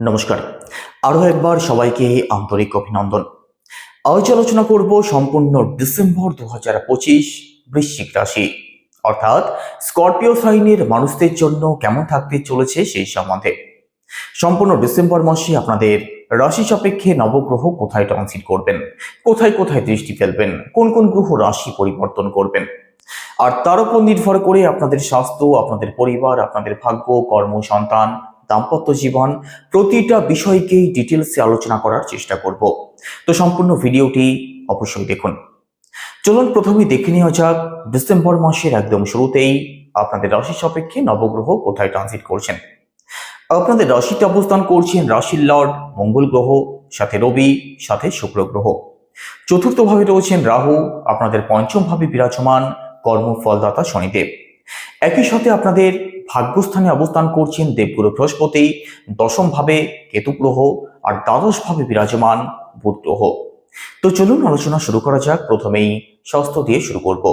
নমস্কার। আরও একবার সবাইকে আন্তরিক অভিনন্দন। আজ আলোচনা করব সম্পূর্ণ ডিসেম্বর দু হাজার পঁচিশ বৃশ্চিক রাশি। অর্থাৎ স্করপিও সাইনের মানুষদের জন্য কেমন থাকতে চলেছে সেই সম্বন্ধে। সম্পূর্ণ ডিসেম্বর মাসে আপনাদের রাশি সাপেক্ষে নবগ্রহ কোথায় ট্রানজিট করবেন? কোথায় কোথায় দৃষ্টি ফেলবেন? কোন কোন গ্রহ রাশি পরিবর্তন করবেন? আর তার উপর নির্ভর করে আপনাদের স্বাস্থ্য, আপনাদের পরিবার, আপনাদের ভাগ্য, কর্ম, সন্তান দাম্পত্য জীবন, প্রতিটা বিষয়কেই ডিটেলসে আলোচনা করার চেষ্টা করব। তো সম্পূর্ণ ভিডিওটি অবশ্যই দেখুন। চলুন প্রথমেই দেখে নেওয়া যাক, ডিসেম্বর মাসের একদম শুরুতেই আপনাদের রাশি সাপেক্ষে নবগ্রহ কোথায় ট্রানজিট করছেন? আপনাদের রাশিতে অবস্থান করছেন রাশির লর্ড, মঙ্গল গ্রহ, সাথে রবি, সাথে শুক্র গ্রহ। চতুর্থভাবে রয়েছেন রাহু, আপনাদের পঞ্চম ভাবে বিরাজমান কর্মফলদাতা শনিদেব। একই সাথে আপনাদের ভাগ্যস্থানে অবস্থান করছেন দেবগুরু বৃহস্পতি। দশম ভাবে কেতু গ্রহ আর দ্বাদশ ভাবে বিরাজমান বুধ গ্রহ। তো চলুন আলোচনা শুরু করা যাক। প্রথমেই স্বাস্থ্য দিয়ে শুরু করব।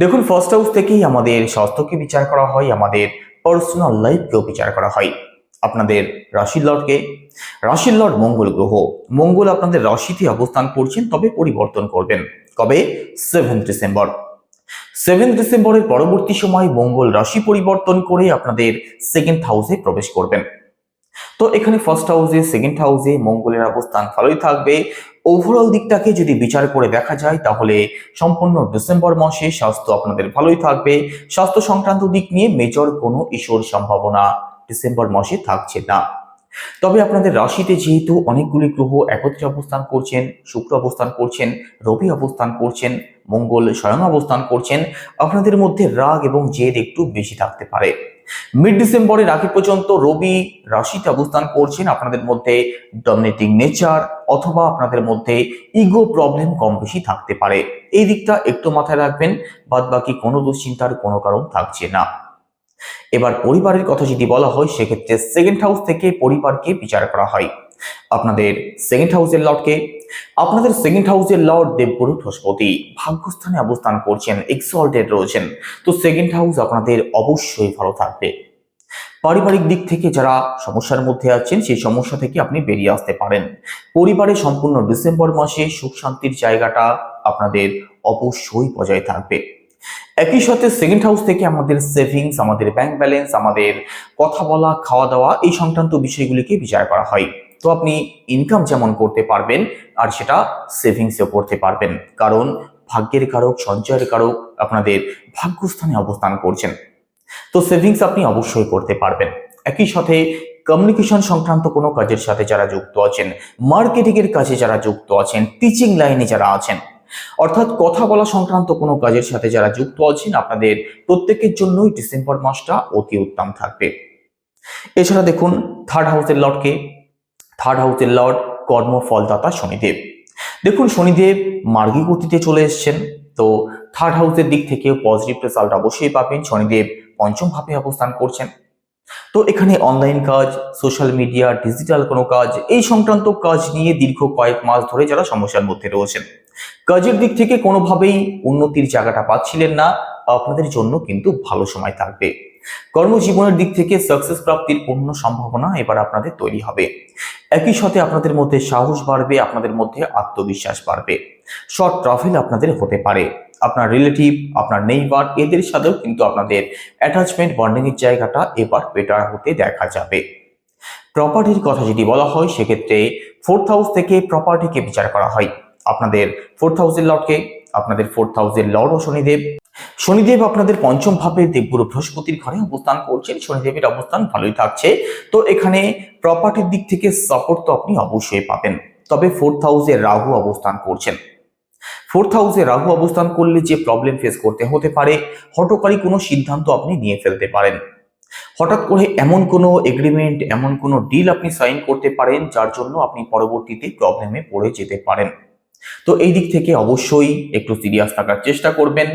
দেখুন ফার্স্ট হাউস থেকেই আমাদের স্বাস্থ্যকে বিচার করা হয়, আমাদের পার্সোনাল লাইফকেও বিচার করা হয়। আপনাদের রাশির লর্ডকে। রাশির লর্ড মঙ্গল গ্রহ। মঙ্গল আপনাদের রাশিতে অবস্থান করছেন, তবে পরিবর্তন করবেন। কবে? সেভেন ডিসেম্বর সেভেন ডিসেম্বরের পরবর্তী সময় মঙ্গল রাশি পরিবর্তন করে আপনাদের সেকেন্ড হাউসে প্রবেশ করবেন। তো এখানে ফার্স্ট হাউসে সেকেন্ড হাউসে মঙ্গলের অবস্থান ভালোই থাকবে। ওভারঅল দিকটাকে যদি বিচার করে দেখা যায়, তাহলে সম্পূর্ণ ডিসেম্বর মাসে স্বাস্থ্য আপনাদের ভালোই থাকবে। স্বাস্থ্য সংক্রান্ত দিক নিয়ে মেজর কোনো ইস্যুর সম্ভাবনা ডিসেম্বর মাসে থাকছে না। তবে আপনাদের রাশিতে যেহেতু অনেকগুলি গ্রহ একত্রে অবস্থান করছেন, শুক্র অবস্থান করছেন, রবি অবস্থান করছেন, মঙ্গল স্বয়ং অবস্থান করছেন, আপনাদের মধ্যে রাগ এবং জেদ একটু বেশি থাকতে পারে। মিড ডিসেম্বরের আগে পর্যন্ত রবি রাশিতে অবস্থান করছেন, আপনাদের মধ্যে ডমিনেটিং নেচার অথবা আপনাদের মধ্যে ইগো প্রবলেম কম বেশি থাকতে পারে। এই দিকটা একটু মাথায় রাখবেন বাদ বাকি কোনো দুশ্চিন্তার কোনো কারণ থাকছে না। এবার পরিবারের কথা যদি বলা হয়, সেক্ষেত্রে সেকেন্ড হাউস থেকে পরিবারকে বিচার করা হয়। আপনাদের সেকেন্ড হাউসের লর্ডকে আপনাদের সেকেন্ড হাউসের লর্ড দেবগুরু বৃহস্পতি ভাগ্যস্থানে অবস্থান করছেন এক্সল্টেড রয়েছেন। তো সেকেন্ড হাউস আপনাদের অবশ্যই ভালো থাকবে। পারিবারিক দিক থেকে যারা সমস্যার মধ্যে আছেন, সেই সমস্যা থেকে আপনি বেরিয়ে আসতে পারেন। পরিবারে সম্পূর্ণ ডিসেম্বর মাসে সুখ শান্তির জায়গাটা আপনাদের অবশ্যই বজায় থাকবে। একই সাথে সেকেন্ড হাউস থেকে আমাদের সেভিংস আমাদের ব্যাংক ব্যালেন্স আমাদের কথা বলা, খাওয়া দাওয়া, এই সংক্রান্ত বিষয়গুলিকে বিচার করা হয়। তো আপনি ইনকাম যেমন করতে পারবেন, আর সেটা সেভিংসেও করতে পারবেন। কারণ ভাগ্যের কারক, সঞ্চয়ের কারক আপনাদের ভাগ্যস্থানে অবস্থান করছেন। তো সেভিংস আপনি অবশ্যই করতে পারবেন। একই সাথে কমিউনিকেশন সংক্রান্ত কোনো কাজের সাথে যারা যুক্ত আছেন মার্কেটিং এর কাজে যারা যুক্ত আছেন টিচিং লাইনে যারা আছেন অর্থাৎ কথা বলা সংক্রান্ত কোনো কাজের সাথে যারা যুক্ত আছেন, আপনাদের প্রত্যেকের জন্যই ডিসেম্বর মাসটা অতি উত্তম থাকবে। এছাড়া দেখুন থার্ড হাউসের লর্ডকে থার্ড হাউসের লর্ড কর্মফলদাতা শনিদেব। দেখুন, শনিদেব মার্গী গতিতে চলে এসছেন। তো থার্ড হাউসের দিক থেকে পজিটিভ রেজাল্ট অবশ্যই পাবেন। শনিদেব পঞ্চম ভাবে অবস্থান করছেন। তো এখানে অনলাইন কাজ সোশ্যাল মিডিয়া ডিজিটাল কোনো কাজ, এই সংক্রান্ত কাজ নিয়ে দীর্ঘ কয়েক মাস ধরে যারা সমস্যার মধ্যে রয়েছেন কাজের দিক থেকে কোনোভাবেই উন্নতির জায়গাটা পাচ্ছিলেন না। আপনাদের জন্য কিন্তু ভালো সময় থাকবে। কর্মজীবনের দিক থেকে সাকসেস প্রাপ্তির পূর্ণ সম্ভাবনা এবার আপনাদের তৈরি হবে। একই সাথে আপনাদের মধ্যে সাহস বাড়বে, আপনাদের মধ্যে আত্মবিশ্বাস বাড়বে। শর্ট ট্রাভেল আপনাদের হতে পারে। আপনার রিলেটিভ আপনার নেইবার এদের সাথেও কিন্তু আপনাদের অ্যাটাচমেন্ট বন্ডিং এর জায়গাটা এবার বেটার হতে দেখা যাবে। প্রপার্টির কথা যদি বলা হয়, সেক্ষেত্রে ফোর্থ হাউস থেকে প্রপার্টিকে বিচার করা হয়। আপনাদের ফোর্থ হাউসের লর্ডকে, আপনাদের ফোর্থ হাউসের লর্ড ও শনিদেব। শনিদেব আপনাদের পঞ্চম ভাবে দেবগুরু বৃহস্পতির ঘরে অবস্থান করছেন। শনিদেবের অবস্থান ভালোই থাকছে। তো এখানে প্রপার্টির দিক থেকে সাপোর্ট তো আপনি অবশ্যই পাবেন। তবে ফোর্থ হাউসে রাহু অবস্থান করছেন। ফোর্থ হাউসে রাহু অবস্থান করলে যে প্রবলেম ফেস করতে হতে পারে হটকারী কোনো সিদ্ধান্ত আপনি নিয়ে ফেলতে পারেন। হঠাৎ করে এমন কোনো এগ্রিমেন্ট এমন কোনো ডিল আপনি সাইন করতে পারেন, যার জন্য আপনি পরবর্তীতে প্রবলেমে পড়ে যেতে পারেন। তো এই দিক থেকে অবশ্যই একটু সিরিয়াস থাকার চেষ্টা করবেন।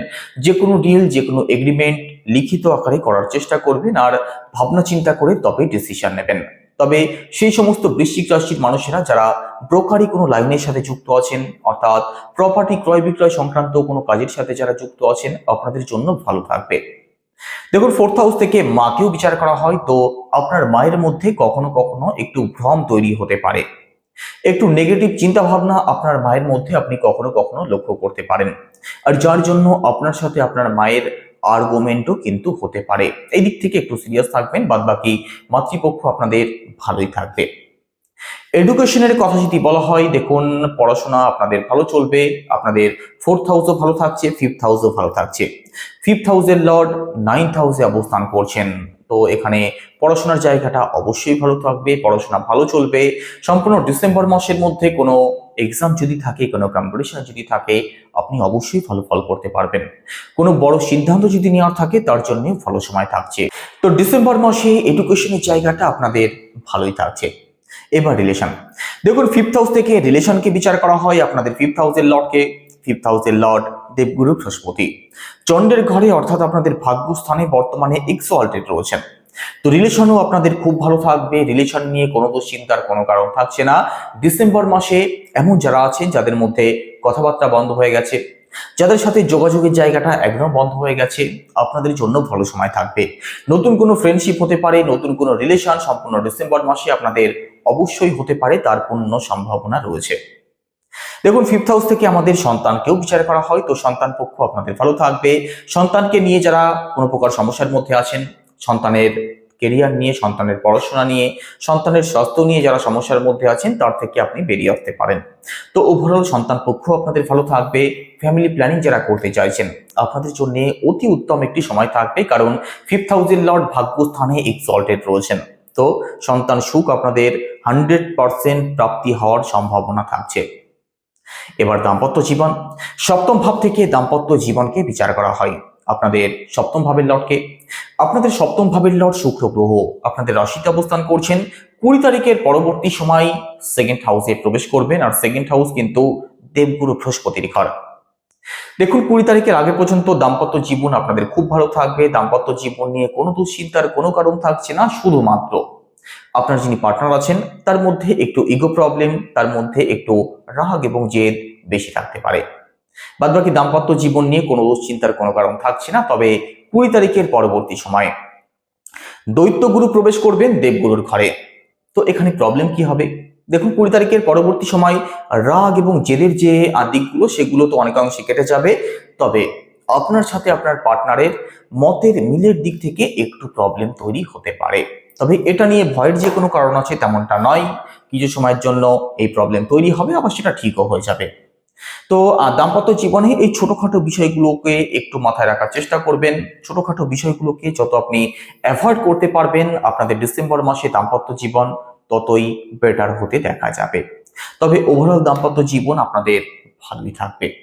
যে কোনো ডিল যে কোনো এগ্রিমেন্ট লিখিত আকারে করার চেষ্টা করবেন আর ভাবনা চিন্তা করে তবে ডিসিশন নেবেন। তবে সেই সমস্ত বৃশ্চিক রাশির মানুষেরা যারা ব্রোকারি কোনো লাইনের সাথে যুক্ত আছেন, অর্থাৎ প্রপার্টি ক্রয় বিক্রয় সংক্রান্ত কোনো কাজের সাথে যারা যুক্ত আছেন, আপনাদের জন্য ভালো থাকবে। দেখুন ফোর্থ হাউস থেকে মাকেও বিচার করা হয়, তো আপনার মায়ের মধ্যে কখনো কখনো একটু ভ্রম তৈরি হতে পারে। একটু নেগেটিভ চিন্তা ভাবনা আপনার মায়ের মধ্যে আপনি কখনো কখনো লক্ষ্য করতে পারেন। আর যার জন্য আপনার সাথে আপনার মায়ের আর্গুমেন্টও কিন্তু হতে পারে। এই দিক থেকে একটু সিরিয়াস থাকবেন বাদ বাকি মাতৃপক্ষ আপনাদের ভালোই থাকবে। এডুকেশনের কথা যদি বলা হয়, দেখুন, পড়াশোনা আপনাদের ভালো চলবে, আপনাদের ফোর্থ হাউসও ভালো থাকছে ফিফথ হাউসও ভালো থাকছে। ফিফথ হাউসের লর্ড নাইন্থ হাউসে অবস্থান করছেন। তো এখানে পড়াশোনার জায়গাটা অবশ্যই ভালো থাকবে, পড়াশোনা ভালো চলবে। সম্পূর্ণ ডিসেম্বর মাসের মধ্যে কোনো এক্সাম যদি থাকে, কোনো কম্পিটিশন যদি থাকে, আপনি অবশ্যই ভালো ফল করতে পারবেন। কোনো বড় সিদ্ধান্ত যদি নেওয়ার থাকে, তার জন্য ভালো সময় থাকছে। তো ডিসেম্বর মাসে এডুকেশনের জায়গাটা আপনাদের ভালোই থাকছে। এবার রিলেশন দেখুন ফিফথ হাউস থেকে রিলেশনকে বিচার করা হয়। আপনাদের ফিফথ হাউসের লর্ডকে ফিফথ হাউসের লর্ড দেবগুরু বৃহস্পতি। চন্ডের ঘরে অর্থাৎ আপনাদের ভাগ্যস্থানে বর্তমানে এক্সোয়াল্টেড রয়েছেন। তো রিলেশনও আপনাদের খুব ভালো থাকবে। রিলেশন নিয়ে কোনো তো চিন্তার কোনো কারণ থাকছে না। ডিসেম্বর মাসে এমন যারা আছেন, যাদের মধ্যে কথাবার্তা বন্ধ হয়ে গেছে, যাদের সাথে যোগাযোগের জায়গাটা একদম বন্ধ হয়ে গেছে, আপনাদের জন্য ভালো সময় থাকবে। নতুন কোনো ফ্রেন্ডশিপ হতে পারে, নতুন কোনো রিলেশন সম্পূর্ণ ডিসেম্বর মাসে আপনাদের অবশ্যই হতে পারে, তার পূর্ণ সম্ভাবনা রয়েছে। দেখুন ফিফথ হাউস থেকে আমাদের সন্তানকেও বিচার করা হয়, তো সন্তান পক্ষ আপনাদের ভালো থাকবে। সন্তানকে নিয়ে যারা কোনো প্রকার সমস্যার মধ্যে আছেন সন্তানের কেরিয়ার নিয়ে, সন্তানের পড়াশোনা নিয়ে, সন্তানের স্বাস্থ্য নিয়ে যারা সমস্যার মধ্যে আছেন, তার থেকে আপনি বেরিয়ে আসতে পারেন। তো ওভারঅল সন্তান পক্ষ আপনাদের ভালো থাকবে। ফ্যামিলি প্ল্যানিং যারা করতে চাইছেন, আপনাদের জন্য অতি উত্তম একটি সময় থাকবে, কারণ ফিফথ হাউসের লর্ড ভাগ্যস্থানে এক্সল্টেড রয়েছেন। তো সন্তান সুখ আপনাদের হান্ড্রেড পার্সেন্ট প্রাপ্তি হওয়ার সম্ভাবনা থাকছে। এবার দাম্পত্য জীবন। সপ্তম ভাব থেকে দাম্পত্য জীবনকে বিচার করা হয়। আপনাদের সপ্তম ভাবের লর্ডকে আপনাদের সপ্তম ভাবের লর্ড শুক্র গ্রহ আপনাদের রাশিতে অবস্থান করছেন। কুড়ি তারিখের পরবর্তী সময় সেকেন্ড হাউসে প্রবেশ করবেন আর সেকেন্ড হাউস কিন্তু দেবগুরু বৃহস্পতির ঘর। দেখুন, কুড়ি তারিখের আগে পর্যন্ত দাম্পত্য জীবন আপনাদের খুব ভালো থাকবে। দাম্পত্য জীবন নিয়ে কোনো দুশ্চিন্তার কোনো কারণ থাকছে না, শুধুমাত্র আপনার যিনি পার্টনার আছেন, তার মধ্যে একটু ইগো প্রবলেম তার মধ্যে একটু রাগ এবং জেদ বেশি থাকতে পারে। বাদবাকি দাম্পত্য জীবন নিয়ে কোনো দুশ্চিন্তার কোনো কারণ থাকছে না, তবে কুড়ি তারিখের পরবর্তী সময়ে। দৈত্যগুরু প্রবেশ করবেন দেবগুরুর ঘরে। তো এখানে প্রবলেম কি হবে? দেখুন, কুড়ি তারিখের পরবর্তী সময় রাগ এবং জেদের যে দিকগুলো সেগুলো তো অনেকাংশে কেটে যাবে। তবে আপনার সাথে আপনার পার্টনারের মতের মিলের দিক থেকে একটু প্রবলেম তৈরি হতে পারে। তবে এটা নিয়ে ভয়ের যে কোনো কারণ আছে তেমনটা নয়। কিছু সময়ের জন্য এই প্রবলেম তৈরি হবে, আবার সেটা ঠিকও হয়ে যাবে। তো দাম্পত্য জীবনে এই ছোটখাটো বিষয়গুলোকে একটু মাথায় রাখার চেষ্টা করবেন। ছোটখাটো বিষয়গুলোকে যত আপনি অ্যাভয়েড করতে পারবেন, আপনাদের ডিসেম্বর মাসে দাম্পত্য জীবন ততই বেটার হতে দেখা যাবে। তবে ওভারঅল দাম্পত্য জীবন আপনাদের ভালোই থাকবে।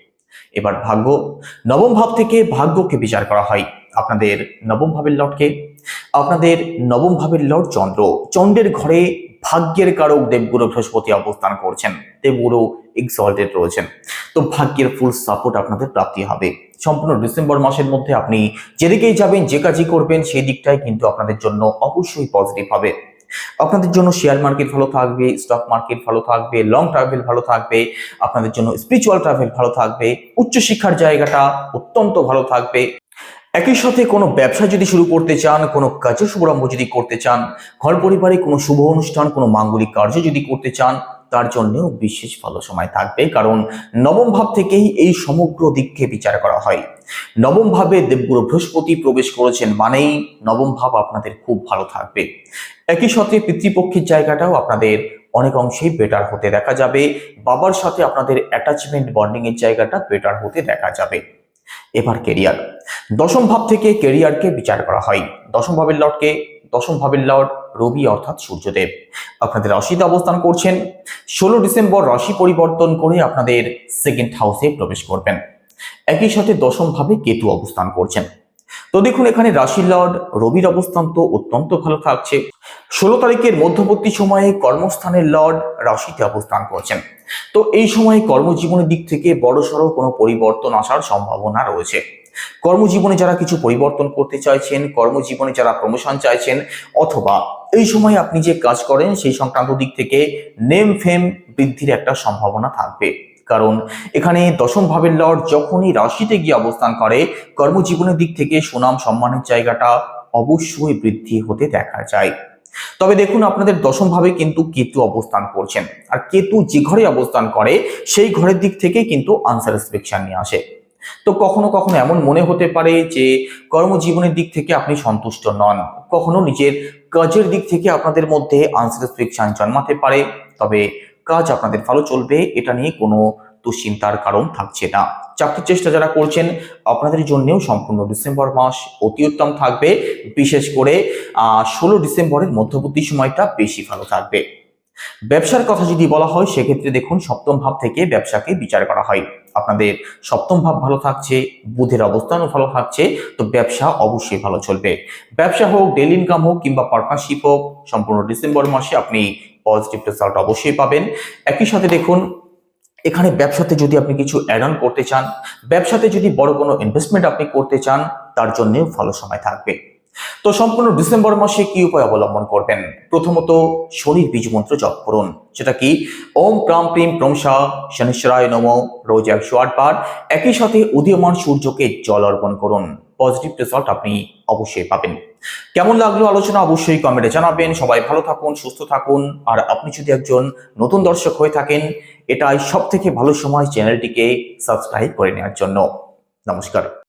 এবার ভাগ্য। নবম ভাব থেকে ভাগ্যকে বিচার করা হয়। আপনাদের নবম ভাবের লটকে। আপনাদের নবম ভাবের লট চন্দ্র। চন্দ্রের ঘরে ভাগ্যের কারক দেবগুরু বৃহস্পতি অবস্থান করছেন, দেবগুরু এক্সল্টেড রয়েছেন। তো ভাগ্যের ফুল সাপোর্ট আপনাদের প্রাপ্তি হবে। সম্পূর্ণ ডিসেম্বর মাসের মধ্যে আপনি যেদিকেই যাবেন, যে কাজই করবেন, সেই দিকটাই কিন্তু আপনাদের জন্য অবশ্যই পজিটিভ হবে। আপনাদের জন্য শেয়ার মার্কেট ভালো থাকবে স্টক মার্কেট ভালো থাকবে লং ট্রাভেল ভালো থাকবে, আপনাদের জন্য স্পিরিচুয়াল ট্রাভেল ভালো থাকবে, উচ্চশিক্ষার জায়গাটা অত্যন্ত ভালো থাকবে। একই সাথে কোনো ব্যবসা যদি শুরু করতে চান, কোনো কাজের শুভারম্ভ যদি করতে চান, ঘর পরিবারে কোনো শুভ অনুষ্ঠান, কোনো মাঙ্গলিক কার্য যদি করতে চান, তার জন্যও বিশেষ ভালো সময় থাকবে। কারণ নবম ভাব থেকেই এই সমগ্র দিককে বিচার করা হয়। নবম ভাবে দেবগুরু বৃহস্পতি প্রবেশ করেছেন মানেই নবম ভাব আপনাদের খুব ভালো থাকবে। একই সাথে পিতৃপক্ষের জায়গাটাও আপনাদের অনেক অংশেই বেটার হতে দেখা যাবে। বাবার সাথে আপনাদের অ্যাটাচমেন্ট বন্ডিং এর জায়গাটা বেটার হতে দেখা যাবে। এবার কেরিয়ার দশম ভাব থেকে কেরিয়ারকে বিচার করা হয়। দশম ভাবের লর্ডকে দশম ভাবের লর্ড রবি অর্থাৎ সূর্যদেব। আপনাদের রশিতে অবস্থান করছেন। ষোলো ডিসেম্বর রাশি পরিবর্তন করে আপনাদের সেকেন্ড হাউসে প্রবেশ করবেন। একই সাথে দশম ভাবে কেতু অবস্থান করছেন। তো দেখুন, এখানে রাশির লর্ড, রবির অবস্থান তো অত্যন্ত ভালো থাকছে। ষোলো তারিখের মধ্যবর্তী সময়ে কর্মস্থানের লর্ড রাশিতে অবস্থান করছেন। তো এই সময়ে কর্মজীবনের দিক থেকে বড়সড় কোনো পরিবর্তন আসার সম্ভাবনা রয়েছে। কর্মজীবনে যারা কিছু পরিবর্তন করতে চাইছেন, কর্মজীবনে যারা প্রমোশন চাইছেন, অথবা এই সময় আপনি যে কাজ করেন, সেই সংক্রান্ত দিক থেকে নেম ফেম বৃদ্ধির একটা সম্ভাবনা থাকবে। কারণ এখানে দশম ভাবের লর্ড যখনই রাশিতে গিয়ে অবস্থান করে, কর্মজীবনের দিক থেকে সুনাম সম্মানের জায়গাটা অবশ্যই বৃদ্ধি হতে দেখা যায়। তবে দেখুন, আপনাদের দশম ভাবে কিন্তু কেতু অবস্থান করছেন। আর কেতু যে ঘরে অবস্থান করে, সেই ঘরের দিক থেকে কিন্তু আনসার আনস্যাটিসফ্যাকশন নিয়ে আসে। তো কখনো কখনো এমন মনে হতে পারে যে, কর্মজীবনের দিক থেকে আপনি সন্তুষ্ট নন। কখনো নিজের কাজের দিক থেকে আপনাদের মধ্যে আনস্যাটিসফ্যাকশন জন্মাতে পারে। তবে কাজ আপনাদের ভালো চলবে, এটা নিয়ে কোনো দুশ্চিন্তার কারণ থাকছে না। চাকরির চেষ্টা যারা করছেন, আপনাদের জন্যেও সম্পূর্ণ ডিসেম্বর মাস অতি উত্তম থাকবে। বিশেষ করে ষোলো ডিসেম্বরের মধ্যবর্তী সময়টা বেশি ভালো থাকবে। ব্যবসার কথা যদি বলা হয়, সেক্ষেত্রে দেখুন, সপ্তম ভাব থেকে ব্যবসাকে বিচার করা হয়। আপনাদের সপ্তম ভাব ভালো থাকছে, বুধের অবস্থানও ভালো থাকছে, তো ব্যবসা অবশ্যই ভালো চলবে। ব্যবসা হোক ডেলি ইনকাম হোক, কিংবা পার্টনারশিপ হোক, সম্পূর্ণ ডিসেম্বর মাসে আপনি পজিটিভ রেজাল্ট অবশ্যই পাবেন। একই সাথে দেখুন, এখানে ব্যবসাতে যদি আপনি কিছু অ্যাড অন করতে চান, ব্যবসাতে যদি বড় কোনো ইনভেস্টমেন্ট আপনি করতে চান, তার জন্যও ভালো সময় থাকবে। তো সম্পূর্ণ ডিসেম্বর মাসে কি উপায় অবলম্বন করবেন? প্রথমত, শনির বীজ মন্ত্র জপ করুন। সেটা কি? ওম প্রাম প্রিম প্রমসা শনিশ্বরায় নম। রোজ একশো আট বার। একই সাথে উদীয়মান সূর্যকে জল অর্পণ করুন। পজিটিভ রেজাল্ট আপনি অবশ্যই পাবেন। কেমন লাগল আলোচনা? অবশ্যই কমেন্টে জানাবেন। সবাই ভালো থাকুন, সুস্থ থাকুন। আর আপনি যদি একজন নতুন দর্শক হয়ে থাকেন, এটাই সব থেকে ভালো সময় চ্যানেলটিকে সাবস্ক্রাইব করে নেওয়ার জন্য। নমস্কার।